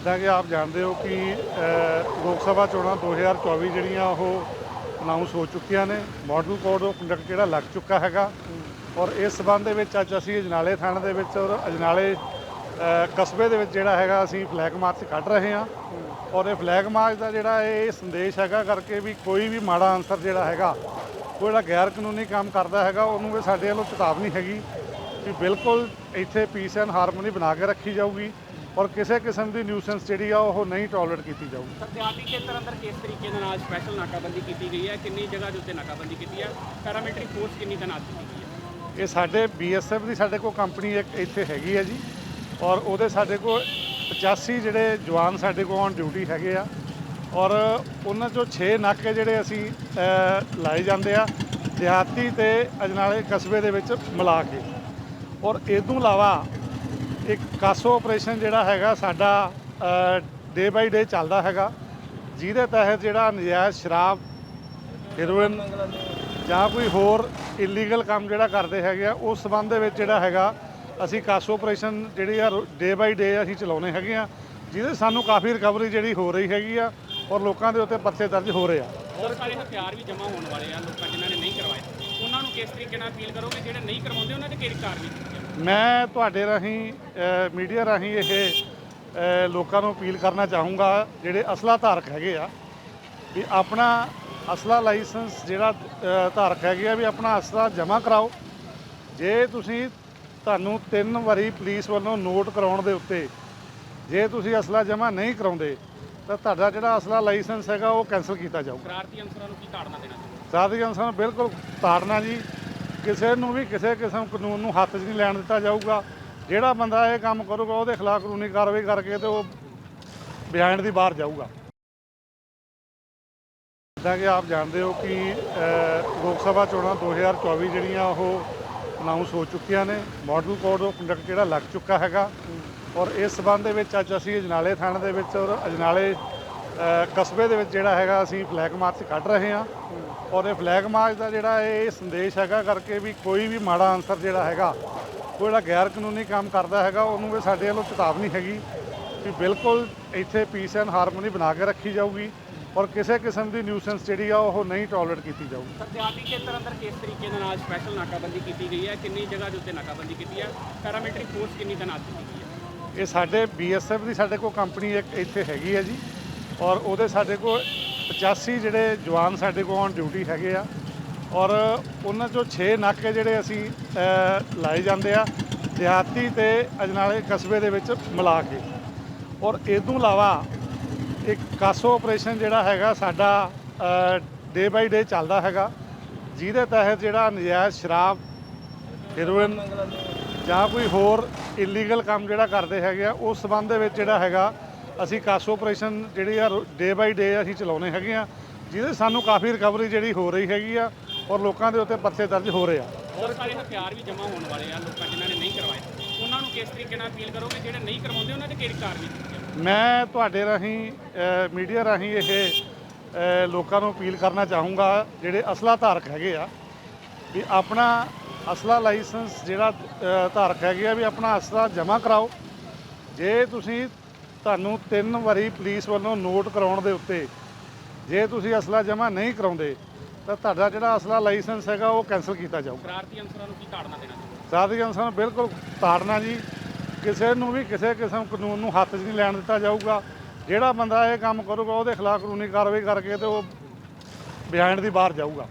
ਜਿੱਦਾਂ ਕਿ ਆਪ ਜਾਣਦੇ ਹੋ ਕਿ ਲੋਕ ਸਭਾ ਚੋਣਾਂ 2024 ਜਿਹੜੀਆਂ ਉਹ ਅਨਾਉਂਸ ਹੋ ਚੁੱਕੀਆਂ ਨੇ। ਮਾਡਲ ਕੋਡ ਆਫ ਕੰਡਕਟ ਜਿਹੜਾ ਲੱਗ ਚੁੱਕਾ ਹੈਗਾ। ਔਰ ਇਸ ਸਬੰਧ ਦੇ ਵਿੱਚ ਅੱਜ ਅਸੀਂ ਅਜਨਾਲੇ ਥਾਣੇ ਦੇ ਵਿੱਚ ਔਰ ਅਜਨਾਲੇ ਕਸਬੇ ਦੇ ਵਿੱਚ ਜਿਹੜਾ ਹੈਗਾ ਅਸੀਂ ਫਲੈਗ ਮਾਰਚ ਕੱਢ ਰਹੇ ਹਾਂ। ਔਰ ਇਹ ਫਲੈਗ ਮਾਰਚ ਦਾ ਜਿਹੜਾ ਇਹ ਸੰਦੇਸ਼ ਹੈਗਾ ਕਰਕੇ ਵੀ ਕੋਈ ਵੀ ਮਾੜਾ ਅਨਸਰ ਜਿਹੜਾ ਹੈਗਾ, ਉਹ ਜਿਹੜਾ ਗੈਰ ਕਾਨੂੰਨੀ ਕੰਮ ਕਰਦਾ ਹੈਗਾ, ਉਹਨੂੰ ਵੀ ਸਾਡੇ ਵੱਲੋਂ ਚੇਤਾਵਨੀ ਹੈਗੀ ਕਿ ਬਿਲਕੁਲ ਇੱਥੇ ਪੀਸ ਐਂਡ ਹਾਰਮੋਨੀ ਬਣਾ ਕੇ ਰੱਖੀ ਜਾਊਗੀ। ਔਰ ਕਿਸੇ ਕਿਸਮ ਦੀ ਨਿਊਸੈਂਸ ਜਿਹੜੀ ਆ ਉਹ ਨਹੀਂ ਟੋਲਰੇਟ ਕੀਤੀ ਜਾਊਗੀ। ਸਤਿਆਤੀ ਖੇਤਰ ਅੰਦਰ ਕਿਸ ਤਰੀਕੇ ਦੇ ਨਾਲ ਸਪੈਸ਼ਲ ਨਾਕਾਬੰਦੀ ਕੀਤੀ ਗਈ ਹੈ? ਕਿੰਨੀ ਜਗ੍ਹਾ ਦੇ ਉੱਤੇ ਨਾਕਾਬੰਦੀ ਕੀਤੀ ਹੈ? ਪੈਰਾਮਿਲਟਰੀ ਫੋਰਸ ਕਿੰਨੀ ਤੈਨਾਤ ਕੀਤੀ ਗਈ ਹੈ? ਇਹ ਸਾਡੇ ਬੀਐਸਐਫ ਦੀ ਸਾਡੇ ਕੋਲ ਕੰਪਨੀ ਇੱਕ ਇੱਥੇ ਹੈਗੀ ਹੈ ਜੀ। ਔਰ ਉਹਦੇ ਸਾਡੇ ਕੋਲ 85 ਜਿਹੜੇ ਜਵਾਨ ਸਾਡੇ ਕੋਲ ਔਨ ਡਿਊਟੀ ਹੈਗੇ ਆ। ਔਰ ਉਹਨਾਂ ਚੋਂ 6 ਨਾਕੇ ਜਿਹੜੇ ਅਸੀਂ ਲਾਏ ਜਾਂਦੇ ਆ ਦਿਹਾਤੀ ਤੇ ਅਜਨਾਲੇ ਕਸਬੇ ਦੇ ਵਿੱਚ ਮਿਲਾ ਕੇ। ਔਰ ਇਹ ਤੋਂ ਇਲਾਵਾ ਇੱਕ ਕਾਸੋ ਆਪਰੇਸ਼ਨ ਜਿਹੜਾ ਹੈਗਾ ਸਾਡਾ ਡੇ ਬਾਈ ਡੇ ਚੱਲਦਾ ਹੈਗਾ। ਜਿਹਦੇ ਤਹਿਤ ਜਿਹੜਾ ਨਜਾਇਜ਼ ਸ਼ਰਾਬ ਹੀਰੋਇਨ ਜਾਂ ਕੋਈ ਹੋਰ ਇਲੀਗਲ ਕੰਮ ਜਿਹੜਾ ਕਰਦੇ ਹੈਗੇ ਆ, ਉਸ ਸਬੰਧ ਦੇ ਵਿੱਚ ਜਿਹੜਾ ਹੈਗਾ, ਅਸੀਂ ਕਾਸੋ ਆਪਰੇਸ਼ਨ ਜਿਹੜੀ ਆ ਡੇ ਬਾਈ ਡੇ ਅਸੀਂ ਚਲਾਉਣੇ ਹੈਗੇ ਆ, ਜਿਹਦੇ ਸਾਨੂੰ ਕਾਫੀ ਰਿਕਵਰੀ ਜਿਹੜੀ ਹੋ ਰਹੀ ਹੈਗੀ ਆ ਔਰ ਲੋਕਾਂ ਦੇ ਉੱਤੇ ਪਰਚੇ ਦਰਜ ਹੋ ਰਹੇ ਆ। ਬਹੁਤ ਹਥਿਆਰ ਵੀ ਜਮ੍ਹਾਂ ਹੋਣ ਵਾਲੇ ਆ, ਲੋਕਾਂ ਜਿਨ੍ਹਾਂ ਨੇ ਉਹਨਾਂ ਨੂੰ ਕਿਸ ਤਰੀਕੇ ਨਾਲ ਅਪੀਲ ਕਰੋਗੇ? ਜਿਹੜੇ ਨਹੀਂ ਕਰਵਾਉਂਦੇ ਉਹਨਾਂ ਤੇ ਕਿਹੜੀ ਕਾਰਵਾਈ ਕੀਤੀ ਜਾਵੇ ਮੈਂ ਤੁਹਾਡੇ ਰਾਹੀਂ ਮੀਡੀਆ ਰਾਹੀਂ ਇਹ ਅ, ਲੋਕਾਂ ਨੂੰ ਅਪੀਲ ਕਰਨਾ ਚਾਹੂੰਗਾ ਜਿਹੜੇ ਅਸਲਾ ਧਾਰਕ ਹੈਗੇ ਆ ਵੀ ਆਪਣਾ ਅਸਲਾ ਲਾਇਸੈਂਸ ਜਿਹੜਾ ਅ, ਧਾਰਕ ਹੈਗੇ ਆ ਵੀ ਆਪਣਾ ਅਸਲਾ ਜਮ੍ਹਾਂ ਕਰਾਓ। ਜੇ ਤੁਸੀਂ ਤੁਹਾਨੂੰ ਤਿੰਨ ਵਾਰੀ ਪੁਲਿਸ ਵੱਲੋਂ ਨੋਟ ਕਰਾਉਣ ਦੇ ਉੱਤੇ ਜੇ ਤੁਸੀਂ ਅਸਲਾ ਜਮ੍ਹਾਂ ਨਹੀਂ ਕਰਾਉਂਦੇ ਤਾਂ ਤੁਹਾਡਾ ਜਿਹੜਾ ਅਸਲਾ ਲਾਇਸੈਂਸ ਹੈਗਾ ਉਹ ਕੈਨਸਲ ਕੀਤਾ ਜਾਊਗਾ। ਸ਼ਰਾਰਤੀ ਅਨਸਰਾਂ ਨੂੰ ਕੀ ਤਾੜਨਾ ਦੇਣਾ ਚਾਹੁੰਦੇ ਸਾਧੀ ਅਨਸਰ ਬਿਲਕੁਲ ਤਾੜਨਾ ਜੀ। ਕਿਸੇ ਨੂੰ ਵੀ ਕਿਸੇ ਕਿਸਮ ਕਾਨੂੰਨ ਨੂੰ ਹੱਥ 'ਚ ਨਹੀਂ ਲੈਣ ਦਿੱਤਾ ਜਾਊਗਾ। ਜਿਹੜਾ ਬੰਦਾ ਇਹ ਕੰਮ ਕਰੂਗਾ, ਉਹਦੇ ਖਿਲਾਫ ਕਾਨੂੰਨੀ ਕਾਰਵਾਈ ਕਰਕੇ ਤੇ ਉਹ ਬਿਆਨ ਦੀ ਬਾਹਰ ਜਾਊਗਾ। ਜਿੱਦਾਂ ਕਿ ਆਪ ਜਾਣਦੇ ਹੋ ਕਿ ਲੋਕ ਸਭਾ ਚੋਣਾਂ 2024 ਜਿਹੜੀਆਂ ਉਹ ਅਨਾਉਂਸ ਹੋ ਚੁੱਕੀਆਂ ਨੇ। ਮਾਡਲ ਕੋਡ ਆਫ ਕੰਡਕਟ ਜਿਹੜਾ ਲੱਗ ਚੁੱਕਾ ਹੈਗਾ। ਔਰ ਇਸ ਸਬੰਧ ਦੇ ਵਿੱਚ ਅੱਜ ਅਸੀਂ ਅਜਨਾਲੇ ਥਾਣੇ ਦੇ ਵਿੱਚ ਔਰ ਅਜਨਾਲੇ ਕਸਬੇ ਦੇ ਵਿੱਚ ਜਿਹੜਾ ਹੈਗਾ ਅਸੀਂ ਫਲੈਗ ਮਾਰਚ ਕੱਢ ਰਹੇ ਹਾਂ। ਔਰ ਇਹ ਫਲੈਗ ਮਾਰਚ ਦਾ ਜਿਹੜਾ ਇਹ ਸੰਦੇਸ਼ ਹੈਗਾ ਕਰਕੇ ਵੀ ਕੋਈ ਵੀ ਮਾੜਾ ਅਨਸਰ ਜਿਹੜਾ ਹੈਗਾ ਉਹ ਜਿਹੜਾ ਗੈਰ ਕਾਨੂੰਨੀ ਕੰਮ ਕਰਦਾ ਹੈਗਾ ਉਹਨੂੰ ਵੀ ਸਾਡੇ ਵੱਲੋਂ ਚੇਤਾਵਨੀ ਹੈਗੀ ਕਿ ਬਿਲਕੁਲ ਇੱਥੇ ਪੀਸ ਐਂਡ ਹਾਰਮੋਨੀ ਬਣਾ ਕੇ ਰੱਖੀ ਜਾਊਗੀ ਔਰ ਕਿਸੇ ਕਿਸਮ ਦੀ ਨਿਊਸੈਂਸ ਜਿਹੜੀ ਆ ਉਹ ਨਹੀਂ ਟੋਲਰੇਟ ਕੀਤੀ ਜਾਊਗੀ। ਸਤਿਆਤੀ ਖੇਤਰ ਅੰਦਰ ਕਿਸ ਤਰੀਕੇ ਦੇ ਨਾਲ ਸਪੈਸ਼ਲ ਨਾਕਾਬੰਦੀ ਕੀਤੀ ਗਈ ਹੈ ਕਿੰਨੀ ਜਗ੍ਹਾ ਦੇ ਉੱਤੇ ਨਾਕਾਬੰਦੀ ਕੀਤੀ ਹੈ ਪੈਰਾਮਿਲਟਰੀ ਫੋਰਸ ਕਿੰਨੀ ਤੈਨਾਤ ਕੀਤੀ ਗਈ ਹੈ? ਇਹ ਸਾਡੇ ਬੀਐਸਐਫ ਦੀ ਸਾਡੇ ਕੋਲ ਕੰਪਨੀ ਇੱਕ ਇੱਥੇ ਹੈਗੀ ਹੈ ਜੀ। ਔਰ ਉਹਦੇ ਸਾਡੇ ਕੋਲ 85 ਜਿਹੜੇ ਜਵਾਨ ਸਾਡੇ ਕੋਲ ਔਨ ਡਿਊਟੀ ਹੈਗੇ ਆ। ਔਰ ਉਹਨਾਂ ਚੋਂ 6 ਨਾਕੇ ਜਿਹੜੇ ਅਸੀਂ ਲਾਏ ਜਾਂਦੇ ਆ, ਦਿਹਾਤੀ ਤੇ ਅਜਨਾਲੇ ਕਸਬੇ ਦੇ ਵਿੱਚ ਮਿਲਾ ਕੇ। ਔਰ ਇਹ ਤੋਂ ਇਲਾਵਾ ਇੱਕ ਕਾਸੋ ਆਪਰੇਸ਼ਨ ਜਿਹੜਾ ਹੈਗਾ ਸਾਡਾ ਡੇ ਬਾਈ ਡੇ ਚੱਲਦਾ ਹੈਗਾ। ਜਿਹਦੇ ਤਹਿਤ ਜਿਹੜਾ ਨਜਾਇਜ਼ ਸ਼ਰਾਬ ਹੀਰੋਇਨ ਜਾਂ ਕੋਈ ਹੋਰ ਇਲੀਗਲ ਕੰਮ ਜਿਹੜਾ ਕਰਦੇ ਹੈਗੇ ਆ, ਉਸ ਸਬੰਧ ਦੇ ਵਿੱਚ ਜਿਹੜਾ ਹੈਗਾ ਅਸੀਂ ਕਾਸੋ ਆਪਰੇਸ਼ਨ ਜਿਹੜੀ ਆ ਡੇ ਬਾਈ ਡੇ ਅਸੀਂ ਚਲਾਉਣੇ ਹੈਗੇ ਆ ਜਿਹਦੇ ਸਾਨੂੰ ਕਾਫੀ ਰਿਕਵਰੀ ਜਿਹੜੀ ਹੋ ਰਹੀ ਹੈਗੀ ਆ ਔਰ ਲੋਕਾਂ ਦੇ ਉੱਤੇ ਪਰਚੇ ਦਰਜ ਹੋ ਰਹੇ ਆ। ਬਹੁਤ ਸਾਰੇ ਹਥਿਆਰ ਵੀ ਜਮ੍ਹਾਂ ਹੋਣ ਵਾਲੇ ਆ ਲੋਕਾਂ ਜਿਨ੍ਹਾਂ ਨੇ ਨਹੀਂ ਕਰਵਾਏ। ਉਹਨਾਂ ਨੂੰ ਕਿਸ ਤਰੀਕੇ ਨਾਲ ਅਪੀਲ ਕਰੋਗੇ? ਜਿਹੜੇ ਨਹੀਂ ਕਰਵਾਉਂਦੇ ਉਹਨਾਂ ਤੇ ਕਿਹੜੀ ਕਾਰਵਾਈ ਮੈਂ ਤੁਹਾਡੇ ਰਾਹੀਂ ਮੀਡੀਆ ਰਾਹੀਂ ਇਹ ਲੋਕਾਂ ਨੂੰ ਅਪੀਲ ਕਰਨਾ ਚਾਹੂੰਗਾ ਜਿਹੜੇ ਅਸਲਾ ਧਾਰਕ ਹੈਗੇ ਆ ਵੀ ਆਪਣਾ ਅਸਲਾ ਲਾਇਸੈਂਸ ਜਿਹੜਾ ਧਾਰਕ ਹੈਗੇ ਆ ਵੀ ਆਪਣਾ ਅਸਲਾ ਜਮ੍ਹਾਂ ਕਰਾਓ। ਜੇ ਤੁਸੀਂ ਤੁਹਾਨੂੰ ਤਿੰਨ ਵਾਰੀ ਪੁਲਿਸ ਵੱਲੋਂ ਨੋਟ ਕਰਾਉਣ ਦੇ ਉੱਤੇ। ਜੇ ਤੁਸੀਂ ਅਸਲਾ ਜਮ੍ਹਾਂ ਨਹੀਂ ਕਰਾਉਂਦੇ ਤਾਂ ਤੁਹਾਡਾ ਜਿਹੜਾ ਅਸਲਾ ਲਾਇਸੈਂਸ ਹੈਗਾ ਉਹ ਕੈਨਸਲ ਕੀਤਾ ਜਾਊਗਾ। ਸ਼ਰਾਰਤੀ ਅਨਸਰਾਂ ਨੂੰ ਕੀ ਤਾੜਨਾ ਦੇਣਾ ਚਾਹੁੰਦੇ ਸਾਧੀ ਅਨਸਰ ਬਿਲਕੁਲ ਤਾੜਨਾ ਜੀ। ਕਿਸੇ ਨੂੰ ਵੀ ਕਿਸੇ ਕਿਸਮ ਕਾਨੂੰਨ ਨੂੰ ਹੱਥ 'ਚ ਨਹੀਂ ਲੈਣ ਦਿੱਤਾ ਜਾਊਗਾ। ਜਿਹੜਾ ਬੰਦਾ ਇਹ ਕੰਮ ਕਰੂਗਾ ਉਹਦੇ ਖਿਲਾਫ ਕਾਨੂੰਨੀ ਕਾਰਵਾਈ ਕਰਕੇ ਤੇ ਉਹ ਬਿਆਨ ਦੀ ਬਾਹਰ ਜਾਊਗਾ।